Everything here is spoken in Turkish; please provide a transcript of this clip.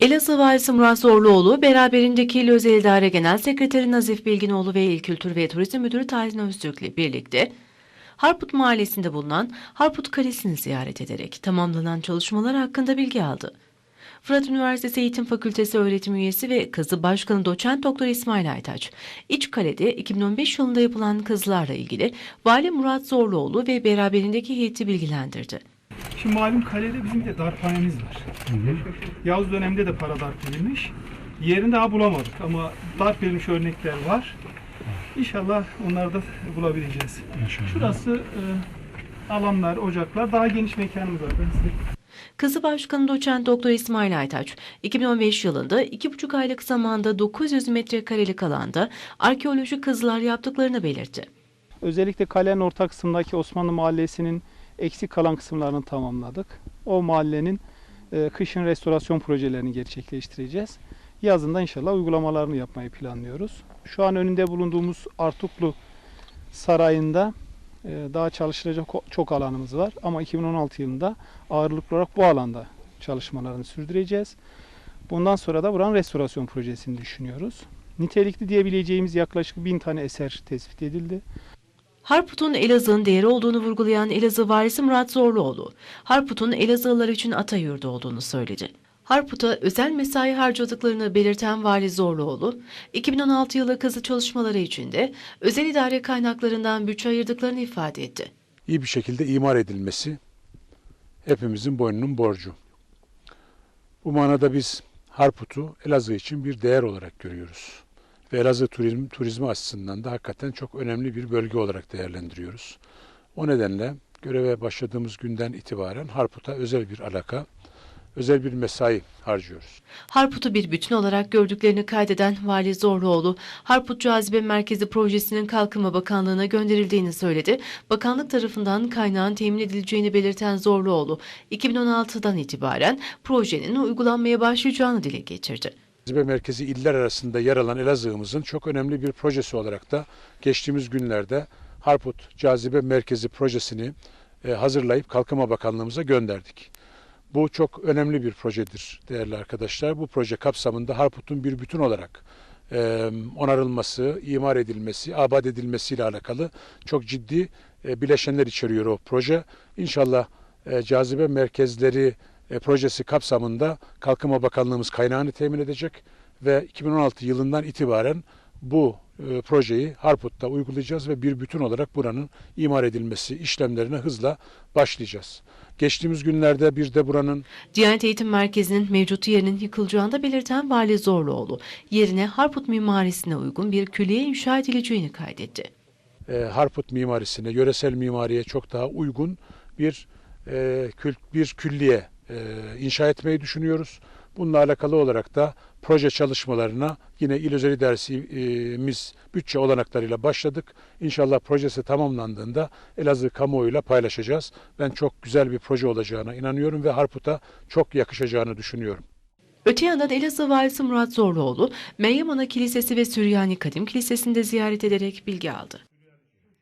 Elazığ Valisi Murat Zorluoğlu, beraberindeki İl Özel İdare Genel Sekreteri Nazif Bilginoğlu ve İl Kültür ve Turizm Müdürü Tahsin Öztürk ile birlikte Harput Mahallesi'nde bulunan Harput Kalesi'ni ziyaret ederek tamamlanan çalışmalar hakkında bilgi aldı. Fırat Üniversitesi Eğitim Fakültesi öğretim üyesi ve kazı başkanı doçent doktor İsmail Aytaç, İçkale'de 2015 yılında yapılan kazılarla ilgili Vali Murat Zorluoğlu ve beraberindeki heyeti bilgilendirdi. Şimdi malum kalede bizim de darphanemiz var. Yavuz döneminde de para darp edilmiş. Yerini daha bulamadık ama darp edilmiş örnekler var. İnşallah onları da bulabileceğiz. Şurası e, alanlar, ocaklar, daha geniş mekanımız var. Ben size Kızı Başkanı Doçent Doktor İsmail Aytaç, 2015 yılında 2,5 aylık zamanda 900 metrekarelik alanda arkeolojik kazılar yaptıklarını belirtti. Özellikle kalenin orta kısmındaki Osmanlı Mahallesi'nin eksik kalan kısımlarını tamamladık. O mahallenin e, kışın restorasyon projelerini gerçekleştireceğiz. Yazında inşallah uygulamalarını yapmayı planlıyoruz. Şu an önünde bulunduğumuz Artuklu Sarayı'nda e, daha çalışılacak çok alanımız var. Ama 2016 yılında ağırlıklı olarak bu alanda çalışmalarını sürdüreceğiz. Bundan sonra da buranın restorasyon projesini düşünüyoruz. Nitelikli diyebileceğimiz yaklaşık bin tane eser tespit edildi. Harput'un Elazığ'ın değeri olduğunu vurgulayan Elazığ valisi Murat Zorluoğlu, Harput'un Elazığlılar için ata yurdu olduğunu söyledi. Harput'a özel mesai harcadıklarını belirten Vali Zorluoğlu, 2016 yılı kazı çalışmaları içinde özel idare kaynaklarından bütçe ayırdıklarını ifade etti. iyi bir şekilde imar edilmesi hepimizin boynunun borcu. Bu manada biz Harput'u Elazığ için bir değer olarak görüyoruz. Ve Elazığ turizm, turizmi açısından da hakikaten çok önemli bir bölge olarak değerlendiriyoruz. O nedenle göreve başladığımız günden itibaren Harput'a özel bir alaka, özel bir mesai harcıyoruz. Harput'u bir bütün olarak gördüklerini kaydeden Vali Zorluoğlu, Harput Cazibe Merkezi projesinin Kalkınma Bakanlığı'na gönderildiğini söyledi. Bakanlık tarafından kaynağın temin edileceğini belirten Zorluoğlu, 2016'dan itibaren projenin uygulanmaya başlayacağını dile getirdi. Cazibe merkezi iller arasında yer alan Elazığ'ımızın çok önemli bir projesi olarak da geçtiğimiz günlerde Harput Cazibe Merkezi projesini e, hazırlayıp Kalkınma Bakanlığımıza gönderdik. Bu çok önemli bir projedir değerli arkadaşlar. Bu proje kapsamında Harput'un bir bütün olarak e, onarılması, imar edilmesi, abad edilmesiyle alakalı çok ciddi e, bileşenler içeriyor o proje. İnşallah cazibe merkezleri e, projesi kapsamında Kalkınma Bakanlığımız kaynağını temin edecek ve 2016 yılından itibaren bu e, projeyi Harput'ta uygulayacağız ve bir bütün olarak buranın imar edilmesi işlemlerine hızla başlayacağız. Geçtiğimiz günlerde bir de buranın Diyanet Eğitim Merkezi'nin mevcut yerinin yıkılacağını da belirten Vali Zorluoğlu, yerine Harput mimarisine uygun bir külliye inşa edileceğini kaydetti. e, Harput mimarisine, yöresel mimariye çok daha uygun bir e, bir külliye inşa etmeyi düşünüyoruz. Bununla alakalı olarak da proje çalışmalarına yine İl Özel İdaresimiz bütçe olanaklarıyla başladık. İnşallah projesi tamamlandığında Elazığ kamuoyuyla paylaşacağız. Ben çok güzel bir proje olacağına inanıyorum ve Harput'a çok yakışacağını düşünüyorum. Öte yandan Elazığ Valisi Murat Zorluoğlu, Meryem Ana Kilisesi ve Süryani Kadim Kilisesi'nde ziyaret ederek bilgi aldı.